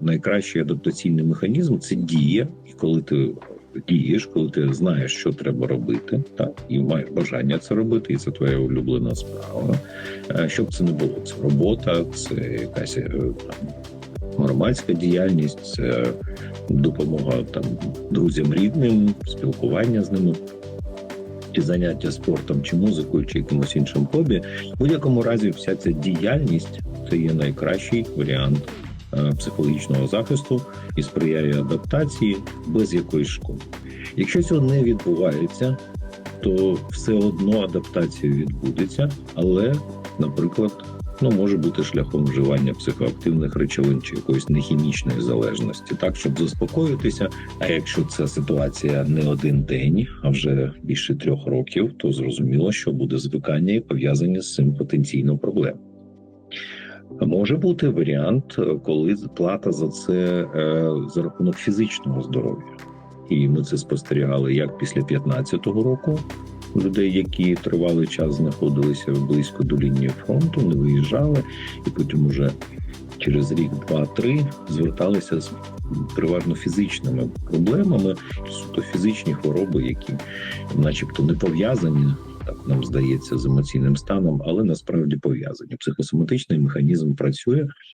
найкращий адаптаційний механізм це дія, і коли ти дієш, коли ти знаєш, що треба робити, так і маєш бажання це робити, і це твоя улюблена справа. Е, Щоб це не було, це робота, це якась е, там, громадська діяльність, це допомога там друзям рідним, спілкування з ними. Чи заняття спортом, чи музикою, чи якимось іншим хобі. В будь-якому разі, вся ця діяльність це є найкращий варіант психологічного захисту і сприяє адаптації без якоїсь шкоди. Якщо цього не відбувається, то все одно адаптація відбудеться, але, наприклад, ну може бути шляхом вживання психоактивних речовин чи якоїсь нехімічної залежності, так щоб заспокоїтися. А якщо ця ситуація не один день, а вже більше трьох років, то зрозуміло, що буде звикання і пов'язані з цим потенційно проблеми. Може бути варіант, е, коли плата за це е, за рахунок фізичного здоров'я, і ми це спостерігали як після 15-го року. Людей, які тривалий час знаходилися близько до лінії фронту, не виїжджали, і потім уже через рік, два-три зверталися з переважно фізичними проблемами, суто фізичні хвороби, які, начебто, не пов'язані, так нам здається, з емоційним станом, але насправді пов'язані. Психосоматичний механізм працює,